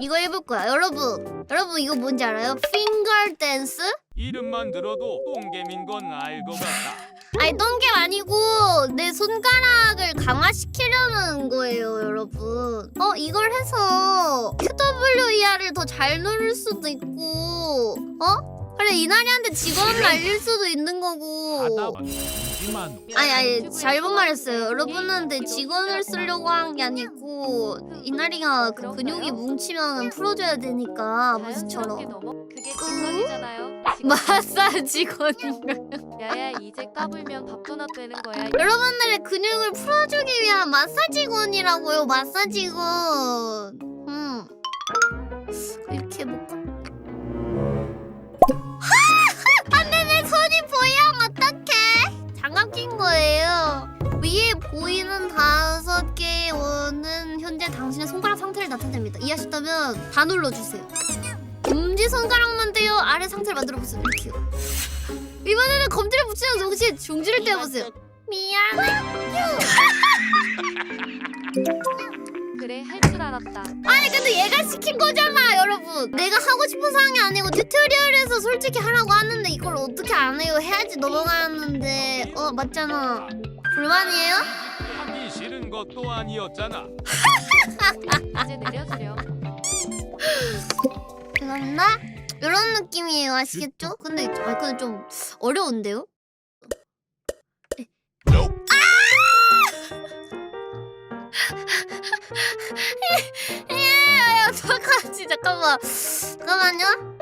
이거 해볼 거야 여러분 여러분 이거 뭔지 알아요? 핑거 댄스? 이름만 들어도 똥개민 건 알 것 같다. 아니 똥개 아니고 내 손가락을 강화시키려는 거예요 여러분 어 이걸 해서 QWER을 더 잘 누를 수도 있고 어? 이나리한테 직원을 알릴 수도 있는 거고 하지만 아니 아니 잘못 말했어요 여러분한테 직원을 쓰려고 한 게 아니고 이나리가 그 근육이 뭉치면 풀어줘야 되니까 자연스럽게 무스처럼 넘어. 그게 끄? 직원이잖아요. 마사지 직원인가요? 야야 이제 까불면 밥도넛 되는 거야. 여러분들의 근육을 풀어주기 위한 마사지건이라고요 마사지건 음 거예요. 위에 보이는 다섯 개의 원은 현재 당신의 손가락 상태를 나타냅니다. 이해하셨다면 다 눌러주세요. 엄지 손가락만 떼요. 아래 상태를 만들어 보세요. 이렇게요. 이번에는 검지를 붙이는 동시에 중지를 떼어보세요. 미안해 알았다. 아니 근데 얘가 시킨 거잖아 여러분 내가 하고 싶은 사항이 아니고 튜토리얼에서 솔직히 하라고 하는데 이걸 어떻게 안 해요 해야지 넘어가는데 어 맞잖아 불만이에요? 하기 싫은 것도 아니었잖아. 이제 내려주렴. 그렇나? 이런 느낌이에요 아시겠죠? 근데 아 근데 좀 어려운데요? 예, 어떡하지 잠깐만 잠깐만요